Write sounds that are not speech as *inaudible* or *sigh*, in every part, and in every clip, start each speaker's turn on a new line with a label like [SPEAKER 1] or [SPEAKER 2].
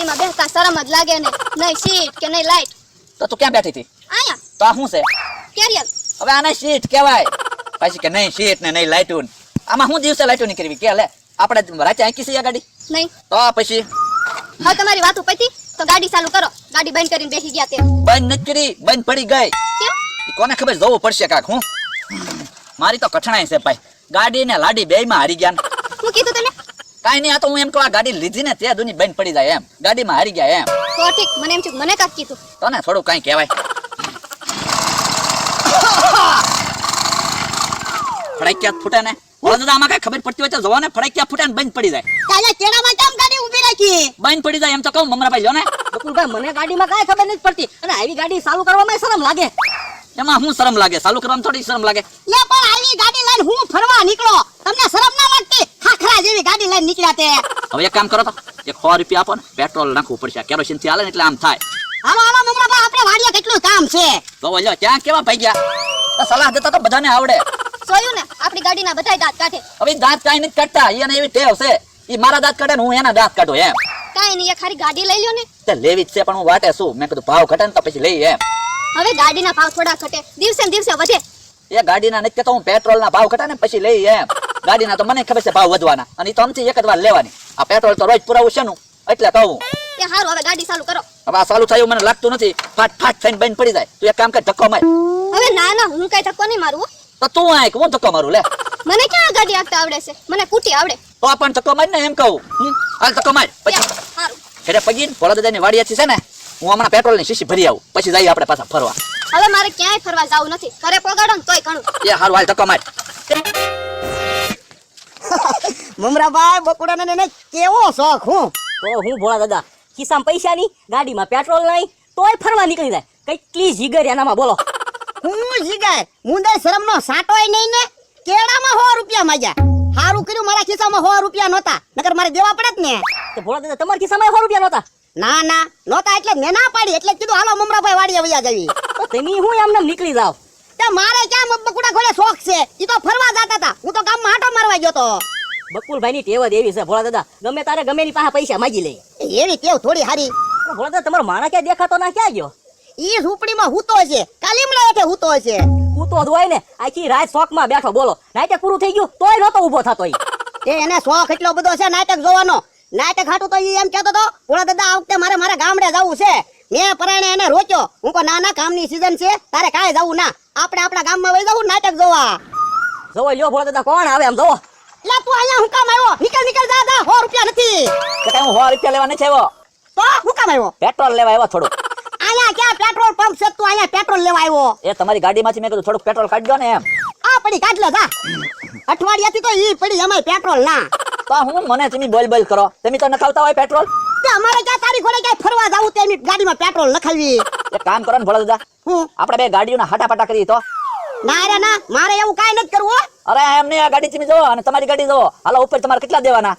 [SPEAKER 1] ગાડીમાં બેસતા શરમ જ લાગે ને નહીં સીટ કે નહીં લાઈટ
[SPEAKER 2] તો તું ક્યાં બેઠી હતી?
[SPEAKER 1] આયા
[SPEAKER 2] તો આ શું છે?
[SPEAKER 1] કેરિયર.
[SPEAKER 2] હવે આને સીટ કહેવાય. પછી કે નહીં સીટ ને નહીં લાઇટુન આમાં હું દિવસે લાઇટું ની કરવી કે લે આપણે રાતે આંકી છે આ ગાડી?
[SPEAKER 1] નહીં.
[SPEAKER 2] તો પછી?
[SPEAKER 1] હવે તમારી વાતો પતી તો ગાડી ચાલુ કરો. ગાડી બંધ કરીને બેસી ગયા તે
[SPEAKER 2] બંધ નથી કરી બંધ પડી ગઈ. કોને ખબર? જવું પડશે કાક હું? મારી તો કઠણાઈ છે ભાઈ. ગાડી ને લાડી બે માં હારી ગયા.
[SPEAKER 1] હું કીધું તમે
[SPEAKER 2] કાંઈ નહીં આ તો હું એમ કહું આ ગાડી લીધી ને ત્યાં દુની બંધ પડી જાય એમ. ગાડીમાં હારી ગયા એમ.
[SPEAKER 1] તો ઠીક મને એમ છે કે મને કાક કીધું.
[SPEAKER 2] તો ને થોડું કાઈ કહેવાય. ફડાક્યા ફૂટે ને ઓલા દાદા આમાં કઈ ખબર પડતી હોય તો જવા ને ફડાક્યા ફૂટે ને બંધ પડી જાય.
[SPEAKER 3] તાજા કેડામાં કેમ ગાડી ઊભી રાખી.
[SPEAKER 2] બંધ પડી જાય એમ તો કહું મમરાભાઈ જો ને.
[SPEAKER 3] બકુલભાઈ મને ગાડીમાં કાંઈ ખબર નથી પડતી. અને આવી ગાડી ચાલુ કરવામાં શરમ લાગે.
[SPEAKER 2] એમાં હું શરમ લાગે? ચાલુ કરવામાં થોડી શરમ લાગે?
[SPEAKER 3] લે પણ આવી ગાડી લઈને હું ફરવા નીકળો. તમને શરમ ના લાગતી જેવી ગાડી લઈને નીકળ્યા તે.
[SPEAKER 2] હવે એક કામ કરો તો એક સો રૂપિયા આપો ને પેટ્રોલ નાખવું પડશે. કેરોસીનથી હાલે ને એટલે આમ થાય.
[SPEAKER 3] હાલો હાલો મમરાભાઈ આપણે વાડીએ કેટલું કામ છે?
[SPEAKER 2] તો લ્યો ક્યાં કેવા ભાઈ ગયા? સલાહ દેતા તો બધાને આવડે.
[SPEAKER 1] જોયું ને આપણી ગાડીના બધાય દાંત કાઢે.
[SPEAKER 2] હવે દાંત કાઈ નથી કાઢતા એને એવી ટેવ છે. એ મારા દાંત કાઢે ને હું એના દાંત કાઢું એમ.
[SPEAKER 1] કાઈ નહીં એ ખાલી ગાડી લઈ લ્યો ને.
[SPEAKER 2] તે લેવી જ છે પણ હું વાટે શું મેં કીધું ભાવ ઘટે ને તો પછી લઈ એમ.
[SPEAKER 1] હવે ગાડીના ભાવ થોડા ઘટે. દિવસે ને દિવસે વધે.
[SPEAKER 2] એ ગાડીના નથી તો હું પેટ્રોલના ભાવ ઘટે ને પછી લઈ એમ. ગાડીના તો મને ખબર છે ભાવ વધવાના. અને તો આમથી એક જ વાર લેવાની. આ પેટ્રોલ તો રોજ પુરાવું છે નું એટલે કહું.
[SPEAKER 1] એ સારું હવે ગાડી ચાલુ કરો.
[SPEAKER 2] હવે આ ચાલુ થયું મને લાગતું નથી. ફાટ ફાટ થઈને બંધ પડી જાય. તું એક કામ કર ધક્કો માર.
[SPEAKER 1] હવે ના ના હું કઈ ધક્કો નહીં મારું
[SPEAKER 2] તો તું આય હું ધક્કો મારું લે.
[SPEAKER 1] મને ક્યાં ગાડી હાંકતા આવડે છે? મને કૂટી આવડે.
[SPEAKER 2] તો પણ ધક્કો માર ને એમ કહું. હાલ ધક્કો માર. પછી. ઘરે પગીને ભોળા દાદાની વાડીયાથી છે ને હું હમણાં પેટ્રોલની શીશી ભરી આવું. પછી જઈએ આપણે પાછા ફરવા.
[SPEAKER 1] હવે મારે ક્યાંય ફરવા જવું નથી. ઘરે પોગાડો ને તોય ઘણું.
[SPEAKER 2] એ હારું હાલ ધક્કો માર.
[SPEAKER 3] મમરાભાઈ બકુડાને એને કેવો શોખ હું?
[SPEAKER 4] તો હું ભોળા દાદા ખિસ્સામાં પૈસા નહીં ગાડીમાં પેટ્રોલ નહીં તોય ફરવા નીકળી જાય. કેટલી જીગર એનામાં બોલો.
[SPEAKER 3] હું જીગર મુંદર શરમનો સાટોય નહીં ને કેળામાં સો રૂપિયા માંગ્યા. સારું કર્યું મારા ખિસ્સામાં સો રૂપિયા નહોતા. નકર મારે દેવા પડત ને.
[SPEAKER 4] તો ભોળા દાદા તમારા ખિસ્સામાં સો રૂપિયા નહોતા?
[SPEAKER 3] ના ના નહોતા એટલે મેં ના પાડી એટલે કીધું હાલો મમરાભાઈ વાડીએ વયા જવી.
[SPEAKER 4] તો તમે હું એમને નીકળી જાવ.
[SPEAKER 3] તે મારે ક્યાં બકુડા ઘોડે શોખ છે? એ તો ફરવા જતા હતા. હું તો ગામમાં ગયો તો?
[SPEAKER 4] બકુલભાઈ ની ટેવ એવી છે ભોળા દાદા. ગમે તારે ગમે ની પાસે પૈસા માગી લે.
[SPEAKER 3] એવી ટેવ થોડી હારી.
[SPEAKER 4] ભોળા દાદા તમારો માણા ક્યાં દેખાતો ના ક્યાં ગયો?
[SPEAKER 3] ઈ ઝૂંપડીમાં હૂતો છે કાલીમડા હેઠે હૂતો છે.
[SPEAKER 4] હૂતો જ હોય ને આખી રાત શોખમાં બેઠો બોલો. નાટક પૂરું થઈ ગયું તોય નહોતો ઊભો થતો
[SPEAKER 3] એ એને શોખ એટલો બધો છે નાટક જોવાનો. નાટક હાટું તો ઈ એમ કહેતો તો ભોળા દાદા આ વખતે મારે મારા ગામડે જવું છે. મેં પરાણે એને રોક્યો. હું કો ના ના કામની સીઝન છે. તારે કાંઈ જવું ના. આપણે આપણા ગામમાં વહી જવું નાટક જોવા.
[SPEAKER 4] જોવો લ્યો ભોળા દાદા કોણ આવે એમ જોવો?
[SPEAKER 3] લે તું અહીંયા હું કામ આવ્યો? નીકળ નીકળ જા જા સો રૂપિયા નથી.
[SPEAKER 2] કે હું સો રૂપિયા લેવા નથી આવ્યો?
[SPEAKER 3] તો હું કામ આવ્યો?
[SPEAKER 2] પેટ્રોલ લેવા આવ્યો થોડું
[SPEAKER 3] અહીંયા ક્યાં પેટ્રોલ પંપ છે? તું અહીંયા પેટ્રોલ લેવા આવ્યો?
[SPEAKER 2] એ તમારી ગાડીમાંથી મેં કીધું થોડું પેટ્રોલ કાઢજો ને એમ.
[SPEAKER 3] આ પડી કાઢ લે જા. અઠવાડિયાથી તો ઈ પડી એમાંય પેટ્રોલ ના.
[SPEAKER 2] તો હું મને તમે બોલ બોલ કરો? તમે તો નખાવતા હોય પેટ્રોલ?
[SPEAKER 3] અમારે ક્યાં તારી ઘોડે ક્યાંય ફરવા જાવું તેની ગાડીમાં પેટ્રોલ નખાવી.
[SPEAKER 2] એક કામ કરો ને ભોળા દાદા
[SPEAKER 3] હું?
[SPEAKER 2] આપણે બે ગાડીઓના હાટાપાટા કરીએ તો.
[SPEAKER 3] ના રે ના. મારે એવું કાંઈ નથી કરવું.
[SPEAKER 2] અરે એમ આ ગાડી તમે જોવો અને તમારી ગાડી જોવો. હાલો ઉપર તમારે કેટલા દેવાના?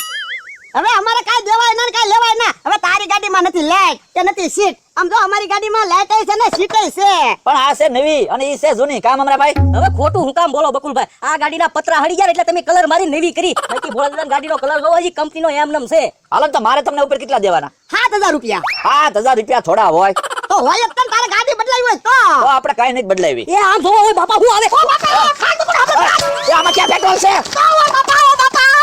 [SPEAKER 3] હવે અમારે કાઈ દેવાય ના કાંઈ લેવાય ના. હવે તારી ગાડીમાં નથી લાઈટ કે નથી સીટ. આમ જો અમારી ગાડીમાં લાઈટ છે ને સીટ છે.
[SPEAKER 2] પણ આ છે નવી અને ઈ છે જૂની. કામ અમારા ભાઈ?
[SPEAKER 4] હવે ખોટું હું કામ બોલો બકુલભાઈ? આ ગાડીના પતરા હળી ગયા એટલે તમે કલર મારી નવી કરી. બાકી ભોળા દાદા ગાડીનો કલર જોવો હજી કંપનીનો એમ નમ છે.
[SPEAKER 2] હાલ તો મારે તમને ઉપર કેટલા દેવાના?
[SPEAKER 3] હજાર રૂપિયા.
[SPEAKER 2] સાત હજાર રૂપિયા થોડા હોય.
[SPEAKER 3] તો હોય જ તને તારે ગાડી બદલાવી હોય તો.
[SPEAKER 2] આપણે કાઈ નહીં બદલાવી.
[SPEAKER 4] એ આમ જોવો હોય બાપા હું આવે?
[SPEAKER 3] ઓ બાપા,
[SPEAKER 2] એ આમાં ક્યાં પેટ્રોલ છે
[SPEAKER 3] ઓ બાપા, ઓ બાપા.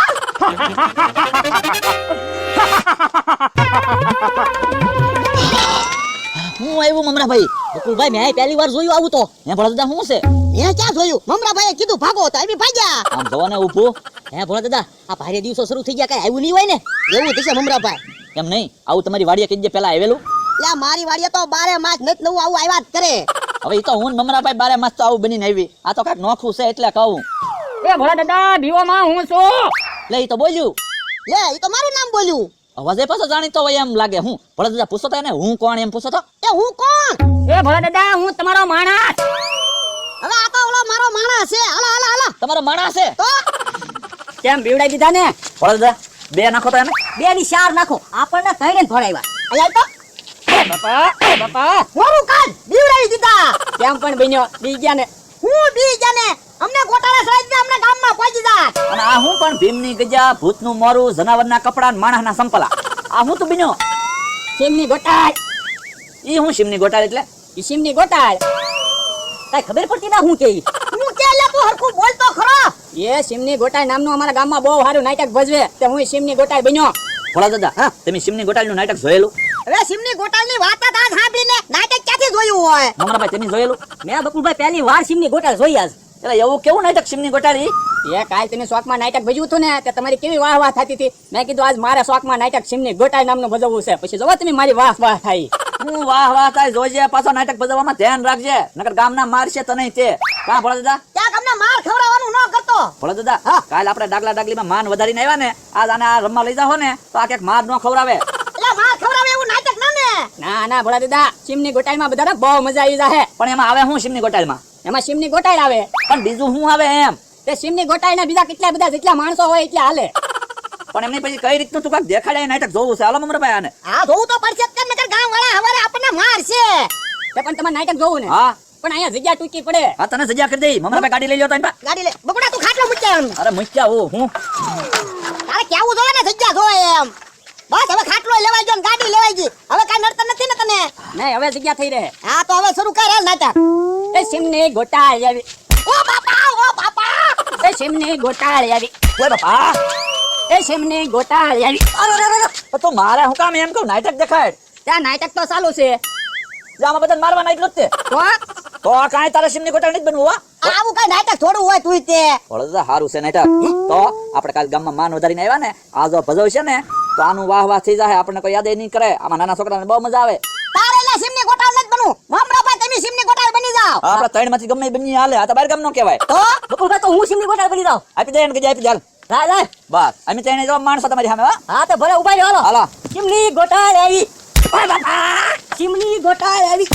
[SPEAKER 2] હું આવ્યું મમરા ભાઈ
[SPEAKER 4] બકુલભાઈ મેં પહેલી વાર જોયું આવું તો.
[SPEAKER 2] મેં ભોળા દાદા શું છે?
[SPEAKER 3] મેં ક્યાં જોયું? મમરાભાઈએ કીધું ભાગો તો આવી ભાગ્યા.
[SPEAKER 2] આમ જવો ને ઊભું.
[SPEAKER 4] હે ભોળા દાદા આ ભારે દિવસો શરૂ થઈ ગયા કઈ આવ્યું નહીં હોય ને?
[SPEAKER 3] એવું થશે મમરાભાઈ.
[SPEAKER 2] એમ નહીં આવું તમારી વાડીએ કીધે પેલા આવેલું.
[SPEAKER 3] લે મારી વાડીએ તો બારે માસ નત નવું આવું આવ્યા જ કરે. *laughs*
[SPEAKER 2] હવે ઈ તો હું ને બારે માસ તો આવું બનીને આવી. આ તો કાંઈક નોખું છે એટલે કહું.
[SPEAKER 5] એ ભોળા દાદા ભીવામાં હું છું?
[SPEAKER 2] લે ઈ તો બોલ્યું.
[SPEAKER 3] લે એ તો મારું નામ બોલ્યું.
[SPEAKER 2] અવાજે પાછો જાણીતો હોય એમ લાગે. હું ભોળા દાદા પૂછો તો એને હું કોણ એમ પૂછો તો?
[SPEAKER 3] એ હું કોણ?
[SPEAKER 5] એ ભોળા દાદા હું તમારો માણસ.
[SPEAKER 3] હવે આ તો ઓલો મારો માણસ છે. હાલો હાલો હાલો.
[SPEAKER 2] તમારો માણસ છે?
[SPEAKER 3] તો?
[SPEAKER 5] કેમ બીવડાઈ દીધા ને?
[SPEAKER 2] ભોળા દાદા બે નાખો તો એને.
[SPEAKER 4] બે ની ચાર નાખો. આપણને કઈને ભરાવ્યા
[SPEAKER 3] અહીંયા તો
[SPEAKER 5] બાપા બાપા
[SPEAKER 3] મોરું કાઢ બીવડાવી દીધા.
[SPEAKER 5] કેમ પણ બન્યો? બી ને
[SPEAKER 3] હું બી જાને અમને ગોટાળા સાઈડ અમને ગામમાં પહોંચી જા
[SPEAKER 2] અને આ હું પણ ભીમની ગજા ભૂતનું મોરું જનાવરના કપડા ને માણસના સંપલા. આ હું તો બન્યો?
[SPEAKER 5] સીમની ગોટાળ.
[SPEAKER 2] ઈ હું શીમની ગોટાળ એટલે?
[SPEAKER 5] ઈ સીમની ગોટાળ.
[SPEAKER 4] કઈ ખબર પડતી ના હું કે
[SPEAKER 3] હું કે લે તું હરખું બોલતો ખરો.
[SPEAKER 5] એ શિમની ગોટાળ નામનું અમારા ગામમાં બહુ સારું નાટક ભજવે તે હું સીમની ગોટાળ બન્યો.
[SPEAKER 2] ભોળા દાદા હા તમે શીમની ગોટાળનું નાટક જોયેલું?
[SPEAKER 3] હવે સિમની ગોટાલની વાત જ આજ સાંભળીને નાટક ક્યાંથી જોયું હોય?
[SPEAKER 2] મમરાભાઈ તમે જોયેલું?
[SPEAKER 4] મેં બકુલભાઈ પહેલી વાર સિમની ગોટાળ જોઈ આજ.
[SPEAKER 2] એટલે એવું કેવું નાટક સિમની ગોટાળી
[SPEAKER 5] એ કાલ તમે શોખમાં નાટક ભજવું હતું ને તે તમારી કેવી વાહ વાહ થતી હતી? મેં કીધું આજ મારે શોખમાં નાટક સિમની ગોટાળ નામનું ભજવવું છે. પછી જોવા તમે મારી વાહ વાહ થાય.
[SPEAKER 2] હું વાહ વાહ થાય જોજે પાછો નાટક ભજવવામાં ધ્યાન રાખજે. નકર ગામના મારશે તને તે કા ભોળા દાદા?
[SPEAKER 3] ત્યાં ગામના માર ખવડાવવાનું ન કરતો.
[SPEAKER 2] ભોળા દાદા કાલ આપણે ડાગલા ડાગલીમાં માન વધારીને આવ્યા ને આજ આને આ રમવા લઈ જાઓ ને તો આ ક્યાંક માર ન ખવડાવે
[SPEAKER 3] એટલે માર ખવડાવે એવું નાટક ના ના
[SPEAKER 5] ભોળા દાદા સીમની ગોટાળમાં બધાને બહુ મજા આવી જાય
[SPEAKER 2] પણ એમાં આવે હું શીમની ગોટાળમાં?
[SPEAKER 5] એમાં સીમની ગોટાળ આવે.
[SPEAKER 2] પણ બીજું હું આવે એમ?
[SPEAKER 5] તે સીમની ગોટાળના બીજા કેટલા બધા જેટલા માણસો હોય એટલા હાલે.
[SPEAKER 2] પણ એમની પછી કઈ રીતનું તું કાંઈક દેખાડે નાટક જોવું છે? હાલો મમરાભાઈ આને.
[SPEAKER 3] આ જોવું તો પડશે જ કેમ? નકર ગામ વાળા હવારે આપણને મારશે
[SPEAKER 5] તે પણ તમારે નાટક જોવું ને?
[SPEAKER 2] હા.
[SPEAKER 5] પણ અહીંયા જગ્યા ટૂંકી પડે.
[SPEAKER 2] હા તને જગ્યા કરી દઈ. મમરાભાઈ ગાડી લઈ લ્યો તને
[SPEAKER 3] ગાડી લે. બકડા તું ખાટલો મૂક્યા
[SPEAKER 2] અરે મૂક્યા હું હું.
[SPEAKER 3] તારે કેવું જોવે ને જગ્યા જોવે એમ? બસ હવે ખાટલો લેવાઈ ગયો ને ગાડી લેવાઈ ગઈ. હવે કાંઈ નડતર નથી ને તને?
[SPEAKER 5] નહીં હવે જગ્યા થઈ રહે.
[SPEAKER 3] હા તો હવે શરૂ કર હાલ નાટક
[SPEAKER 5] એ સીમની ગોટાળ આવી.
[SPEAKER 3] ઓ બાપા ઓ બાપા!
[SPEAKER 5] એ સીમની ગોટાળ આવી.
[SPEAKER 2] ઓ બાપા!
[SPEAKER 5] એ સીમની ગોટાળ આવી.
[SPEAKER 2] અરે અરે અરે તો મારે હું કામ એમ કહું નાટક દેખાય
[SPEAKER 5] ત્યાં નાટક તો ચાલુ છે.
[SPEAKER 2] જે બધા મારવા મારવાના એટલું જ તે.
[SPEAKER 5] તો
[SPEAKER 2] કાંઈ તારે સિમની ગોટાળ નથી બનવું હો?
[SPEAKER 3] આવું કઈ નાટક થોડું હોય તું તે.
[SPEAKER 2] વડોદરા સારું છે નાટક. તો આપણે કાલ ગામમાં માન વધારીને આવ્યા ને આજો ભજવ ભજવશે ને તો આનું વાહ વાહ થઈ જાય આપણને કોઈ યાદ નહીં કરે. આમાં નાના છોકરાને બહુ મજા આવે.
[SPEAKER 3] તારે લે સિમની ગોટાળ નથી બનવું. મમરાભાઈ તમે સિમની ગોટાળ બની જાવ
[SPEAKER 2] આપણે ત્રણમાંથી ગમે બની હાલે. આ તો બાર ગામ નો કહેવાય.
[SPEAKER 3] તો?
[SPEAKER 4] બકુલભાઈ તો હું સિમની ગોટાળ બની જાવ
[SPEAKER 2] આપી દે કે આપી દે
[SPEAKER 4] લા લા.
[SPEAKER 2] બસ. અમે ત્રણે જો માણસો તમારી સામે હા.
[SPEAKER 4] તો ભલે ઊભા રહ્યો હાલો.
[SPEAKER 2] હાલો.
[SPEAKER 4] ચીમની ગોટાળ આવી. ઓય બાપા! સિમની ગોટાળ આવી.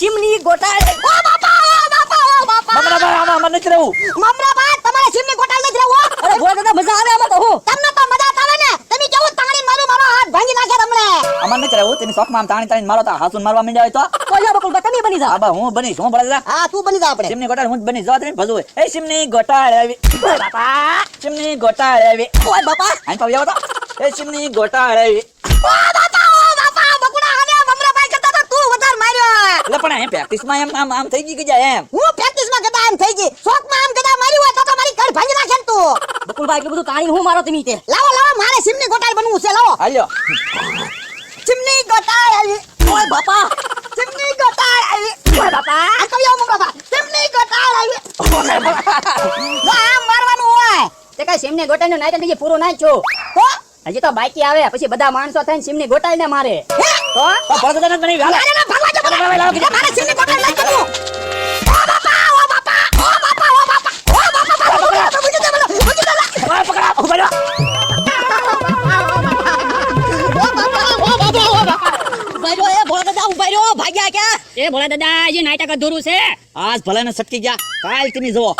[SPEAKER 4] સિમની ગોટાળ
[SPEAKER 3] ઓ બાપા ઓ બાપા ઓ બાપા!
[SPEAKER 2] મમરાભાઈ આમાં આમાં નથી રહેવું.
[SPEAKER 3] મમરાભાઈ તમારે સિમની ગોટાળ નથી રહેવું
[SPEAKER 4] અરે દાદા મજા આવે આમાં તો હું
[SPEAKER 3] તમને તો મજા જ આવે ને તમે કેવું તાણી મારું મારો હાથ ભાંગી નાખે તમને
[SPEAKER 2] આમાં નથી રહેવું તેની શોખમાં તાણી તાણી મારો તો હાસુન મારવા માંડ્યા હોય તો?
[SPEAKER 4] કોઈ જા બકુલભાઈ તમે બની
[SPEAKER 2] આ બા હું બની હું ભળે
[SPEAKER 3] હા તું બની જા આપણે.
[SPEAKER 2] સિમની ગોટાળ હું બની જવા તમે ભજવું એ સિમની ગોટાળ આવી. બાપા. સિમની ગોટાળ આવી.
[SPEAKER 3] ઓય બાપા.
[SPEAKER 2] આઈ પાવી આવો તો. એ સિમની ગોટાળ આવી.
[SPEAKER 3] ઓ બાપા ઓ બાપા. બકુડા હવે બમરા ભાઈ કરતા તો તું વધાર માર્યો
[SPEAKER 2] એટલે પણ એમ પ્રેક્ટિસમાં એમ આમ આમ થઈ ગઈ કે જાય એમ?
[SPEAKER 3] હું પ્રેક્ટિસમાં ગદા એમ થઈ ગઈ. શોખમાં આમ ગદા મારી હોય તો તો મારી કડ ભાંગી નાખે તું.
[SPEAKER 4] બકુલ ભાઈ એટલું બધું તાણી હું મારો તમે તે?
[SPEAKER 3] લાવો લાવો મારે સિમની ગોટાળ બનવું છે લાવો.
[SPEAKER 2] હાલ્યો.
[SPEAKER 3] સિમની ગોટાળ આવી
[SPEAKER 4] ઓય બાપા
[SPEAKER 3] સિમની ગોટાળ આવી
[SPEAKER 4] ઓય બાપા
[SPEAKER 3] આ તો યો મમરાભા સિમની ગોટાળ આવી જો આમ મારવાનું હોય
[SPEAKER 5] તે કઈ સીમની ગોટાળનું નાટક હજી પૂરું ના થયું
[SPEAKER 3] તો
[SPEAKER 5] હજી તો બાકી આવે પછી બધા માણસો થઈને સીમની ગોટાળને મારે
[SPEAKER 3] હે
[SPEAKER 5] તો
[SPEAKER 2] તો ભળે તો બની હાલ
[SPEAKER 3] અરે ના ભગવા જો મને મારે સિમની ગોટાળ લઈ
[SPEAKER 5] ભોળા દાદા હજી નાટક અધૂરું છે?
[SPEAKER 2] આજ ભલે ને સટકી ગયા. કાલ તમે જુઓ.